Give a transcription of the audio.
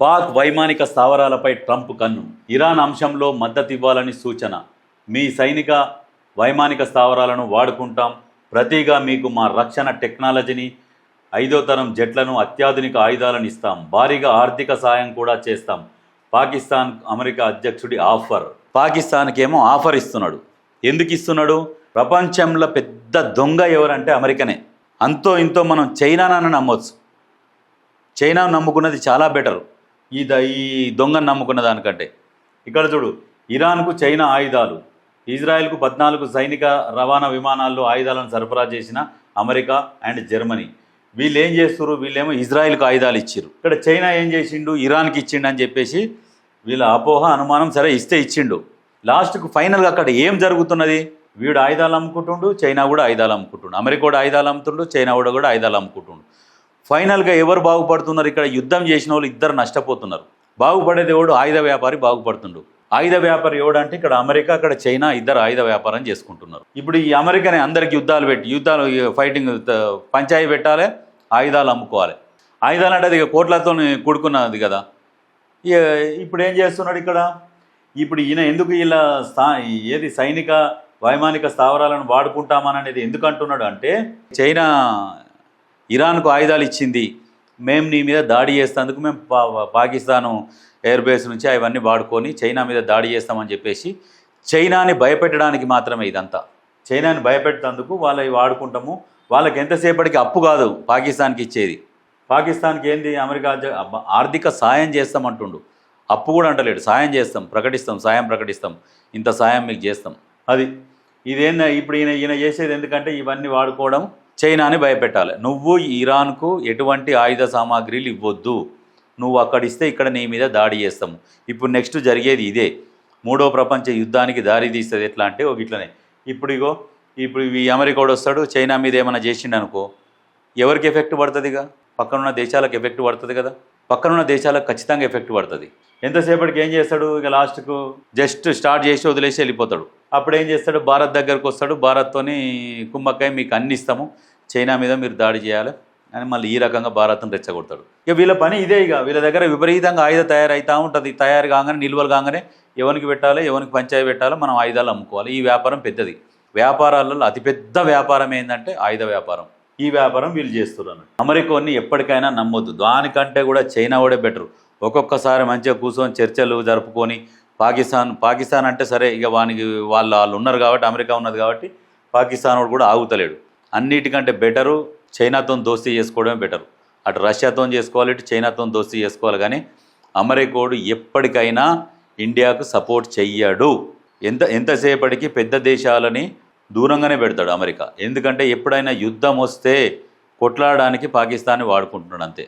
పాక్ వైమానిక స్థావరాలపై ట్రంప్ కన్ను. ఇరాన్ అంశంలో మద్దతు ఇవ్వాలని సూచన. మీ సైనిక వైమానిక స్థావరాలను వాడుకుంటాం. ప్రతిగా మీకు మా రక్షణ టెక్నాలజీని ఐదో తరం జెట్లను అత్యాధునిక ఆయుధాలను ఇస్తాం. భారీగా ఆర్థిక సాయం కూడా చేస్తాం. పాకిస్తాన్ అమెరికా అధ్యక్షుడి ఆఫర్. పాకిస్తాన్కేమో ఆఫర్ ఇస్తున్నాడు. ఎందుకు ఇస్తున్నాడు? ప్రపంచంలో పెద్ద దొంగ ఎవరంటే అమెరికనే. అంతో ఇంతో మనం చైనానని నమ్మొచ్చు. చైనా నమ్ముకున్నది చాలా బెటర్. ఈ ద ఈ దొంగను నమ్ముకున్న దానికంటే. ఇక్కడ చూడు ఇరాన్కు చైనా ఆయుధాలు ఇజ్రాయెల్కు పద్నాలుగు సైనిక రవాణా విమానాల్లో ఆయుధాలను సరఫరా చేసిన అమెరికా అండ్ జర్మనీ. వీళ్ళు ఏం చేస్తారు వీళ్ళేమో ఇజ్రాయెల్కు ఆయుధాలు ఇచ్చారు ఇక్కడ చైనా ఏం చేసిండు? ఇరాన్కి ఇచ్చిండు అని చెప్పేసి వీళ్ళ అపోహ అనుమానం సరే ఇస్తే ఇచ్చిండు. లాస్ట్కు ఫైనల్గా అక్కడ ఏం జరుగుతున్నది? వీడు ఆయుధాలు అమ్ముకుంటుండు చైనా కూడా ఆయుధాలు అమ్ముకుంటుండు. అమెరికా కూడా ఆయుధాలు అమ్ముతుండు చైనా కూడా కూడా ఆయుధాలు అమ్ముకుంటుండు. ఫైనల్గా ఎవరు బాగుపడుతున్నారు? ఇక్కడ యుద్ధం చేసిన వాళ్ళు ఇద్దరు నష్టపోతున్నారు. బాగుపడేది ఎవడు ఆయుధ వ్యాపారి బాగుపడుతుండు. ఆయుధ వ్యాపారి ఎవడంటే ఇక్కడ అమెరికా అక్కడ చైనా ఇద్దరు ఆయుధ వ్యాపారం చేసుకుంటున్నారు. ఇప్పుడు ఈ అమెరికానే అందరికి యుద్ధాలు పెట్టి యుద్ధాలు ఫైటింగ్ పంచాయి పెట్టాలి ఆయుధాలు అమ్ముకోవాలి. ఆయుధాలు అంటే అది ఇక కోట్లతో కూడుకున్నది కదా. ఇక ఇప్పుడు ఏం చేస్తున్నాడు ఇక్కడ? ఇప్పుడు ఈయన ఎందుకు ఇలా స్థా ఏది సైనిక వైమానిక స్థావరాలను వాడుకుంటామననేది ఎందుకు అంటున్నాడు అంటే చైనా ఇరాన్కు ఆయుధాలు ఇచ్చింది. మేము నీ మీద దాడి చేస్తేందుకు మేము పా పాకిస్తాను ఎయిర్ బేస్ నుంచి అవన్నీ వాడుకొని చైనా మీద దాడి చేస్తామని చెప్పేసి చైనాని భయపెట్టడానికి మాత్రమే ఇదంతా. చైనాని భయపెట్టేందుకు వాళ్ళవి వాడుకుంటాము. వాళ్ళకి ఎంతసేపటికి అప్పు కాదు పాకిస్తాన్కి ఇచ్చేది. పాకిస్తాన్కి ఏంది? అమెరికా ఆర్థిక సాయం చేస్తామంటుండు అప్పు కూడా అంటలేడు. సాయం చేస్తాం ప్రకటిస్తాం సాయం ప్రకటిస్తాం. ఇంత సాయం మీకు చేస్తాం. అది. ఇదేంద? ఇప్పుడు ఈయన ఈయన చేసేది ఎందుకంటే ఇవన్నీ వాడుకోవడం చైనాని భయపెట్టాలి. నువ్వు ఇరాన్కు ఎటువంటి ఆయుధ సామాగ్రిలు ఇవ్వద్దు. నువ్వు అక్కడ ఇస్తే ఇక్కడ నీ మీద దాడి చేస్తాము. ఇప్పుడు నెక్స్ట్ జరిగేది ఇదే. మూడో ప్రపంచ యుద్ధానికి దారి తీస్తుంది ఎట్లా అంటే ఒక ఇట్లనే ఇప్పుడు ఇగో ఇప్పుడు ఈ అమెరికాడు వస్తాడు చైనా మీద ఏమైనా చేసిండు అనుకో. ఎవరికి ఎఫెక్ట్ పడుతుందిగా పక్కనున్న దేశాలకు ఎఫెక్ట్ పడుతుంది కదా? పక్కనున్న దేశాలకు ఖచ్చితంగా ఎఫెక్ట్ పడుతుంది. ఎంతసేపటికి ఏం చేస్తాడు? ఇక లాస్ట్కు జస్ట్ స్టార్ట్ చేసి వదిలేసి వెళ్ళిపోతాడు. అప్పుడు ఏం చేస్తాడు? భారత్ దగ్గరకు వస్తాడు. భారత్తోని కుంభకాయ మీకు అన్ని ఇస్తాము. చైనా మీద మీరు దాడి చేయాలి అని మళ్ళీ ఈ రకంగా భారత్ను రెచ్చగొడతాడు. ఇక వీళ్ళ పని ఇదే ఇక. వీళ్ళ దగ్గర విపరీతంగా ఆయుధ తయారైతా ఉంటుంది. తయారు కాగానే నిల్వలు కాగానే ఎవరికి పెట్టాలి ఎవరికి పంచాయి పెట్టాలో మనం ఆయుధాలు అమ్ముకోవాలి. ఈ వ్యాపారం పెద్దది. వ్యాపారాలలో అతిపెద్ద వ్యాపారం ఏంటంటే ఆయుధ వ్యాపారం. ఈ వ్యాపారం వీళ్ళు చేస్తున్నారు అమెరికాని ఎప్పటికైనా నమ్మొద్దు. దానికంటే కూడా చైనా కూడా బెటర్. ఒక్కొక్కసారి మంచిగా కూర్చొని చర్చలు జరుపుకొని పాకిస్తాన్ పాకిస్తాన్ అంటే సరే ఇక వానికి వాళ్ళు వాళ్ళు ఉన్నారు కాబట్టి అమెరికా ఉన్నది కాబట్టి పాకిస్తాన్ వాడు కూడా ఆగుతలేడు. అన్నిటికంటే బెటరు చైనాతో దోస్తీ చేసుకోవడమే బెటర్. అటు రష్యాతో చేసుకోవాలి ఇటు చైనాతో దోస్తీ చేసుకోవాలి. కానీ అమెరికోడు ఎప్పటికైనా ఇండియాకు సపోర్ట్ చెయ్యడు. ఎంత ఎంతసేపటికి పెద్ద దేశాలని దూరంగానే పెడతాడు అమెరికా. ఎందుకంటే ఎప్పుడైనా యుద్ధం వస్తే కొట్లాడడానికి పాకిస్తాన్ని వాడుకుంటున్నాడు అంతే.